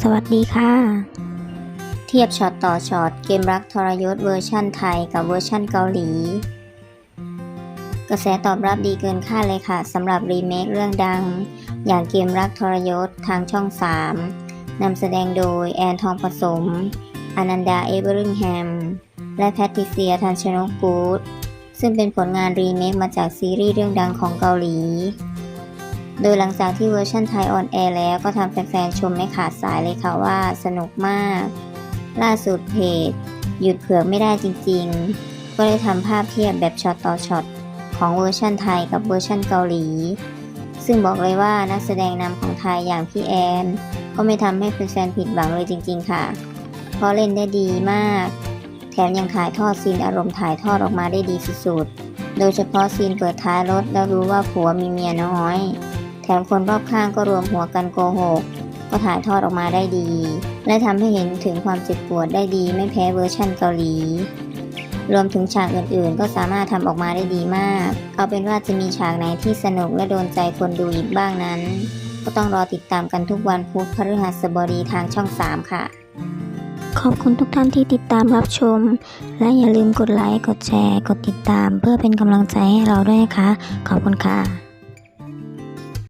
สวัสดีค่ะ เทียบช็อตต่อช็อตเกมรักทรยศเวอร์ชั่นไทยกับเวอร์ชั่นเกาหลี กระแสตอบรับดีเกินคาดเลยค่ะสำหรับรีเมคเรื่องดัง อย่างเกมรักทรยศทางช่อง 3นำแสดงโดยแอนทองผสมอนันดาเอเวอริงแฮม และแพทริเซียทันชนกกูดซึ่งเป็นผลงานรีเมคมาจากซีรีส์เรื่องดังของเกาหลี โดยหลังจากที่เวอร์ชันไทยออนแอร์แล้วก็ทำแฟนๆชมไม่ขาดสายเลยค่ะว่าสนุกมาก ล่าสุดเพจ หยุดเผื่อไม่ได้จริงๆ ก็ได้ทำภาพเทียบแบบช็อตต่อช็อตของเวอร์ชันไทยกับเวอร์ชันเกาหลี ซึ่งบอกเลยว่านักแสดงนำของไทยอย่างพี่แอน ก็ไม่ทำให้แฟนๆผิดหวังเลยจริง ๆ ค่ะ เพราะเล่นได้ดีมาก แถมยังถ่ายทอดซีนอารมณ์ถ่ายทอดออกมาได้ดีสุดๆ โดยเฉพาะซีนเปิดท้ายรถแล้วรู้ว่าผัวมีเมียน้อย ถมคนรอบข้างก็รวมหัวกันโกหก ก็ถ่ายทอดออกมาได้ดี และทำให้เห็นถึงความเจ็บปวดได้ดีไม่แพ้เวอร์ชั่นเกาหลี รวมถึงฉากอื่นๆ ก็สามารถทำออกมาได้ดีมาก เอาเป็นว่าจะมีฉากไหนที่สนุกและโดนใจคนดูอีกบ้างนั้น ก็ต้องรอติดตามกันทุกวันพุธพฤหัสบดีทางช่อง 3 ค่ะขอบคุณทุกท่านที่ติดตามรับชม และอย่าลืมกดไลค์ กดแชร์ กดติดตาม เพื่อเป็นกำลังใจให้เราด้วยนะคะ ขอบคุณค่ะ